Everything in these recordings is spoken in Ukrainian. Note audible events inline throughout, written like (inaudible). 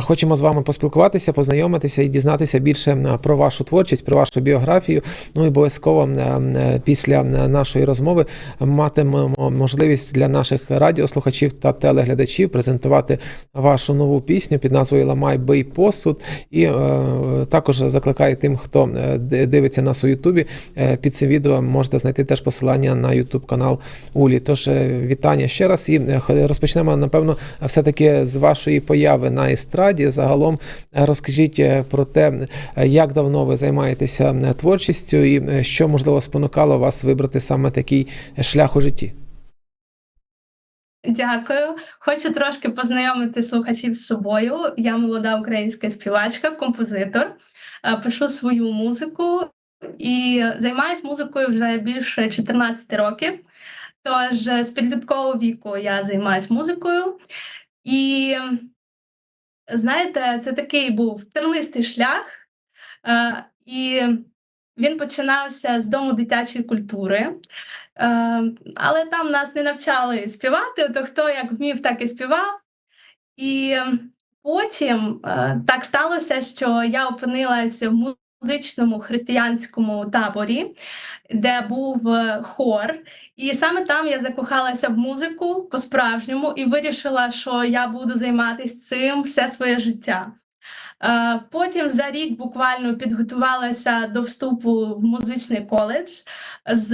Хочемо з вами поспілкуватися, познайомитися і дізнатися більше е, про вашу творчість, про вашу біографію. Ну і обов'язково е, е, після нашої розмови матимемо можливість для наших радіослухачів та телеглядачів презентувати вашу нову пісню під назвою Ламай бий посуд. І також закликаю тим, хто дивиться нас у Ютубі. Під цим відео можете знайти теж посилання на Ютуб канал Улі. Тож вітання ще раз і розпочнемо, напевно, все-таки з вашої появи на естраді. Загалом е, розкажіть е, про те, е, як давно ви займаєтеся творчістю, і що можливо спонукало вас вибрати саме такий шлях у житті. Дякую. Хочу трошки познайомити слухачів з собою. Я молода українська співачка, композитор. Пишу свою музику і займаюся музикою вже більше 14 років. Тож з підліткового віку я займаюся музикою. І знаєте, це такий був тернистий шлях, е, і він починався з дому дитячої культури. Е, але там нас не навчали співати, то хто як вмів, так і співав. І потім е, так сталося, що я опинилася в музичному християнському таборі, де був е, хор. І саме там я закохалася в музику по-справжньому і вирішила, що я буду займатися цим все своє життя. Е, Потім за рік буквально підготувалася до вступу в музичний коледж з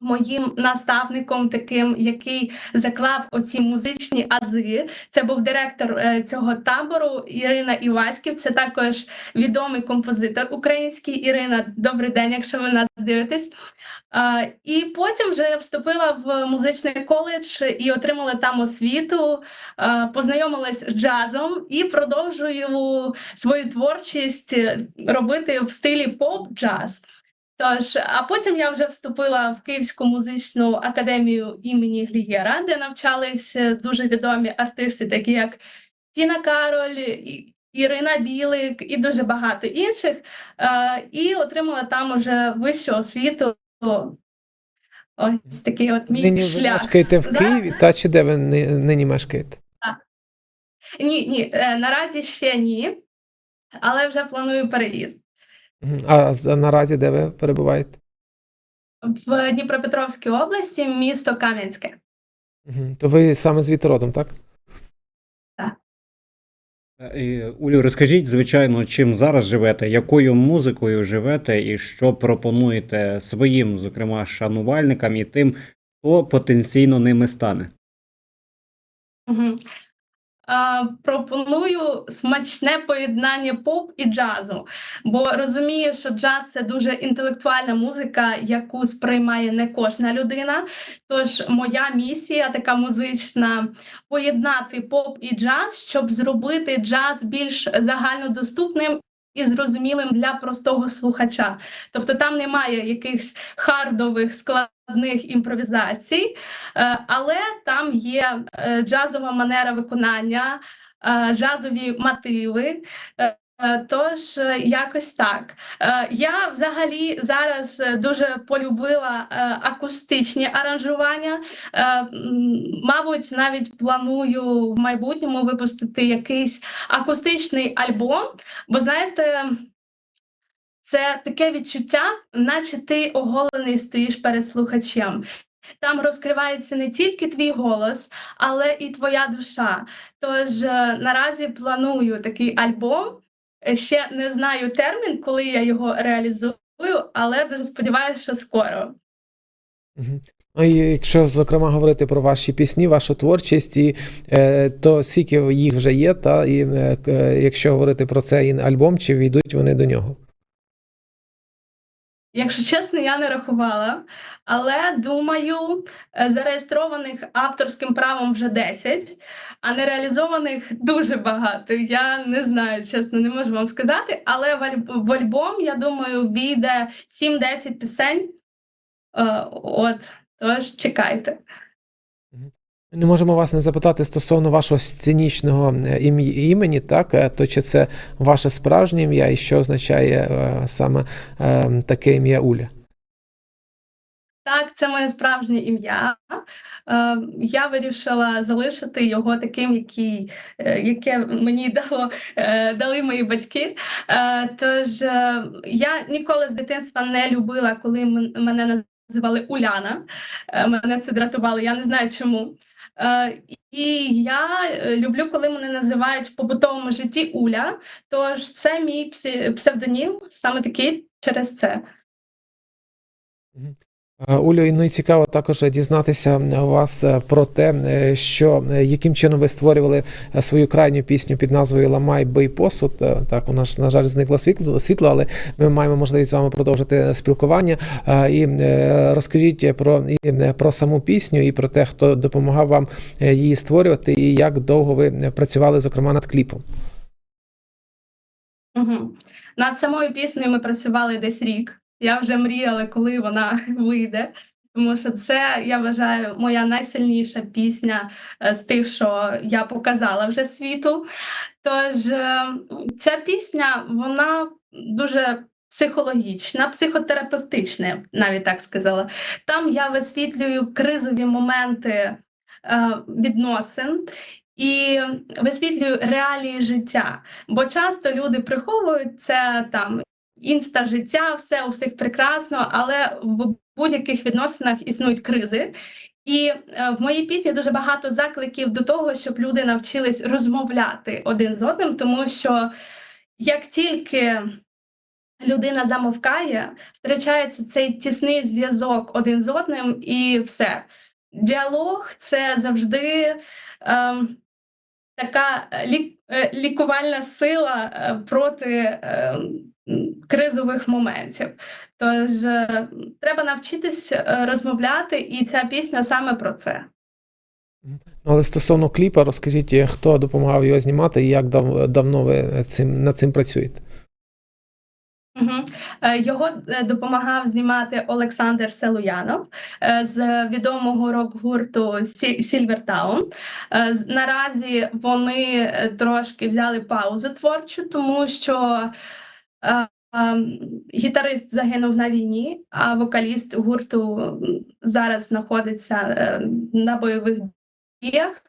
моїм наставником, таким, який заклав оці музичні ази. Це був директор е, цього табору Ірина Іваськів. Це також відомий композитор український. Ірина, добрий день, якщо ви нас дивитесь. І потім вже вступила в музичний коледж і отримала там освіту, познайомилась з джазом і продовжую свою творчість е, робити в стилі поп-джаз. Тож, а потім я вже вступила в Київську музичну академію імені Глієра, де навчались е, дуже відомі артисти, такі як Тіна Кароль, Ірина Білик і дуже багато інших. Е, І отримала там уже вищу освіту. Ось такий от мій нині ви шлях. мешкаєте в Києві, та чи де ви нині мешкаєте? Ні, ні, е, наразі ще ні, але вже планую переїзд. А наразі де ви перебуваєте? В Дніпропетровській області, місто Кам'янське. То ви саме звідти родом, так? Е, Улю, розкажіть, звичайно, чим зараз живете, якою музикою живете, і що пропонуєте своїм, зокрема, шанувальникам і тим, хто потенційно ними стане. Угу. А, пропоную смачне поєднання поп і джазу, бо розумію, що джаз це дуже інтелектуальна музика, яку сприймає не кожна людина. Тож моя місія така музична поєднати поп і джаз, щоб зробити джаз більш загальнодоступним. І зрозумілим для простого слухача. Тобто там немає якихось хардових складних імпровізацій, Е, але там є е, джазова манера виконання, е, джазові мотиви. Тож якось так. Я взагалі зараз дуже полюбила акустичні аранжування. Мабуть, навіть планую в майбутньому випустити якийсь акустичний альбом, бо знаєте. Це таке відчуття, наче ти оголений стоїш перед слухачем. Там розкривається не тільки твій голос, але і твоя душа. Тож е, наразі планую такий альбом. Е, Ще не знаю термін, коли я його реалізую, але дуже сподіваюся, що скоро. Мгм. Ну, якщо, зокрема, говорити про ваші пісні, вашу творчість, і, е, то скільки їх вже є, та і якщо говорити про цей альбом, чи війдуть вони до нього? Якщо чесно, я не рахувала, але думаю, е, зареєстрованих авторським правом вже 10, а нереалізованих дуже багато. Я не знаю, чесно, не можу вам сказати, але в, альб- в альбом, я думаю, війде 7-10 пісень. Е, От, тож чекайте. Не можемо вас не запитати стосовно вашого сценічного е, імені, так? Е, То чи це ваше справжнє ім'я і що означає е, саме таке ім'я Уля? Так, це моє справжнє ім'я. Я вирішила залишити його таким, який, яке мені (laughs) дало, дали мої батьки. Тож я ніколи з дитинства не любила, коли мене називали Уляна. Мене це дратувало, я не знаю чому. Е, і я е, люблю, коли мене називають в побутовому житті Уля. Тож це мій псевдонім, саме такий через це. Е, Улю, ну і цікаво також дізнатися вас е, про те, е, що е, яким чином ви створювали е, свою крайню пісню під назвою Ламай бий посуд. Е, Так, у нас, на жаль, зникло світло, світло, але ми маємо можливість з вами продовжити спілкування. Е, І е, розкажіть про, і, е, про саму пісню і про те, хто допомагав вам е, її створювати, і як довго ви е, працювали, зокрема, над кліпом. Угу. Над самою піснею ми працювали десь рік. Я вже мріяла, коли вона (laughs) вийде. Тому що це, я вважаю, моя найсильніша пісня е, з тих, що я показала вже світу. Тож е, ця пісня вона дуже психологічна, психотерапевтична, навіть так сказала. Там я висвітлюю кризові моменти е, відносин і висвітлюю реалії життя. Бо часто люди приховують це там інста життя, все у всіх прекрасно, але в будь-яких відносинах існують кризи. І е, в моїй пісні дуже багато закликів до того, щоб люди навчились розмовляти один з одним, тому що як тільки людина замовкає, втрачається цей тісний зв'язок один з одним, і все. Діалог це завжди ем, така е, лікувальна сила е, проти е, м, кризових моментів. Тож е, треба навчитись е, розмовляти, і ця пісня саме про це. Ну, Але стосовно кліпа, розкажіть, е, хто допомагав його знімати і як дав, давно ви цим, над цим працюєте? Його допомагав знімати Олександр Селуянов з відомого рок-гурту Сільвертаун. Наразі вони трошки взяли паузу творчу, тому що гітарист загинув на війні, а вокаліст гурту зараз знаходиться е, на бойових діях.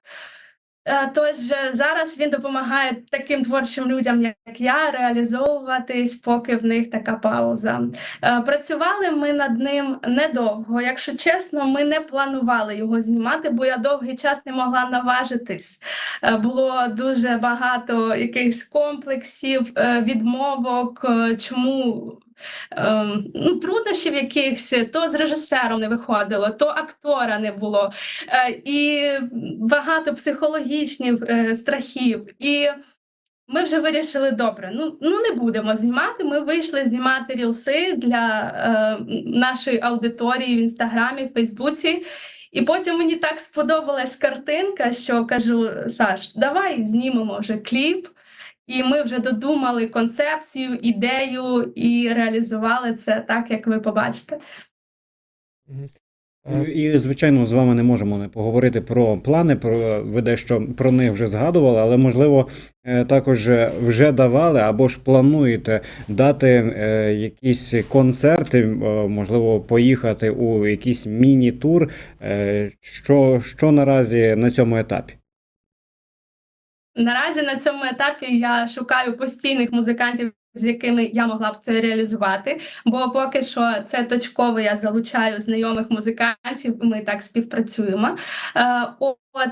Е, Тож е, зараз він допомагає таким творчим людям, як я, реалізовуватись, поки в них така пауза. Е, Працювали ми над ним недовго. Якщо чесно, ми не планували його знімати, бо я довгий час не могла наважитись. Було дуже багато якихось комплексів, відмовок, чому. Ем, Ну, труднощів якихось то з режисером не виходило, то актора не було. Е, і багато психологічних е, страхів. І ми вже вирішили добре. Ну, ну не будемо знімати. Ми вийшли знімати рілси для е, нашої аудиторії в інстаграмі, Фейсбуці. І потім мені так сподобалась картинка, що кажу: Саш, давай знімемо вже кліп. І ми вже додумали концепцію, ідею і реалізували це так, як ви побачите. Ну, І, звичайно, з вами не можемо не поговорити про плани. Про ви дещо про них вже згадували, але можливо е, також вже давали або ж плануєте дати е, якісь концерти, е, можливо, поїхати у якийсь міні-тур. Е, Що, що наразі на цьому етапі? Наразі на цьому етапі я шукаю постійних музикантів, з якими я могла б це реалізувати. Бо поки що це точково я залучаю знайомих музикантів, ми так співпрацюємо. Е, От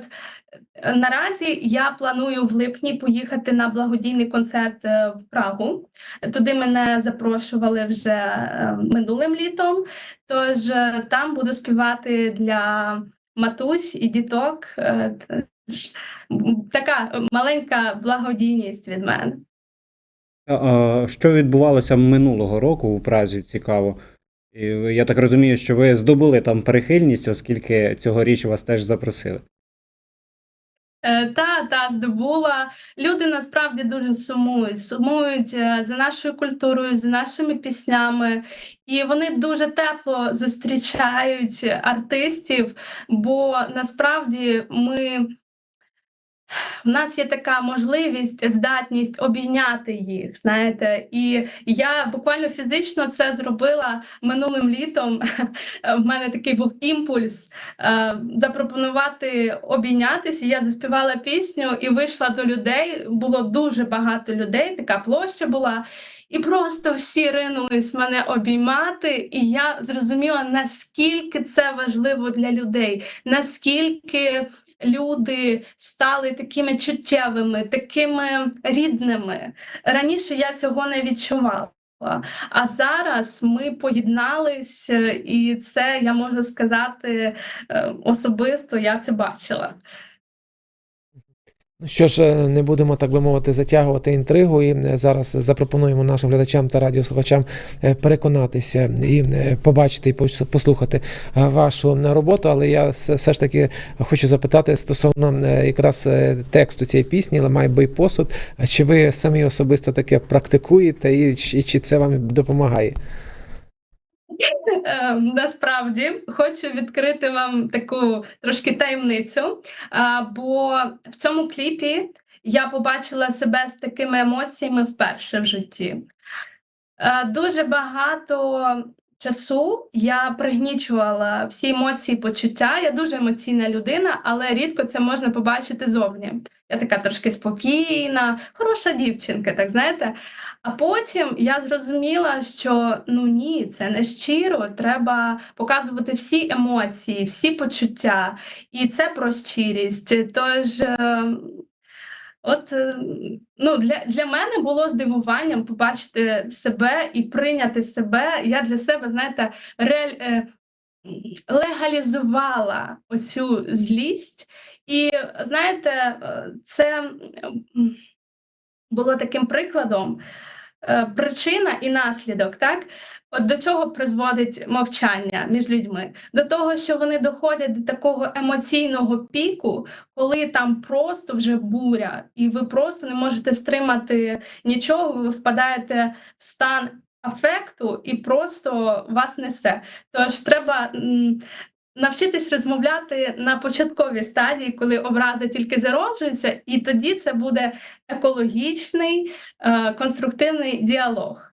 е, наразі я планую в липні поїхати на благодійний концерт е, в Прагу. Туди мене запрошували вже минулим літом. Тож там буду співати для матусь і діток. Така маленька благодійність від мене. Що відбувалося минулого року у Празі? Цікаво. Я так розумію, що ви здобули там прихильність, оскільки цьогоріч вас теж запросили. Е, Та, та здобула. Люди насправді дуже сумують. Сумують е, за нашою культурою, за нашими піснями, і вони дуже тепло зустрічають артистів, бо насправді ми в нас є така можливість, здатність обійняти їх, знаєте, і я буквально фізично це зробила минулим літом. (laughs) В мене такий був імпульс е, запропонувати обійнятися. Я заспівала пісню і вийшла до людей. Було дуже багато людей, така площа була. І просто всі ринулись мене обіймати, і я зрозуміла, наскільки це важливо для людей, наскільки люди стали такими чуттєвими, такими рідними. Раніше я цього не відчувала. А зараз ми поєднались, і це я можу сказати е, особисто, я це бачила. Що ж, е, не будемо так би мовити затягувати інтригу, і е, зараз запропонуємо нашим глядачам та радіослухачам е, переконатися і побачити і послухати вашу роботу. Але я все ж таки хочу запитати стосовно якраз тексту цієї пісні Ламай бий посуд. Чи ви самі особисто таке практикуєте, і чи це вам допомагає? Е, Насправді хочу відкрити вам таку трошки таємницю, бо в цьому кліпі я побачила себе з такими емоціями вперше в житті. Е, Дуже багато часу я пригнічувала всі емоції, почуття. Я дуже емоційна людина, але рідко це можна побачити зовні. Я така трошки спокійна, хороша дівчинка, так знаєте. А потім я зрозуміла, що ну ні, це не щиро. Треба показувати всі емоції, всі почуття, і це про щирість. Тож, е, от е, ну, для, для мене було здивуванням побачити себе і прийняти себе. Я для себе, знаєте, реаль, е, легалізувала оцю злість. І знаєте, е, це було таким прикладом. Причина і наслідок, так? От до чого призводить мовчання між людьми? До того, що вони доходять до такого емоційного піку, коли там просто вже буря, і ви просто не можете стримати нічого, ви впадаєте в стан афекту і просто вас несе. Тож треба навчитись розмовляти на початковій стадії, коли образи тільки зароджуються, і тоді це буде екологічний, е, конструктивний діалог.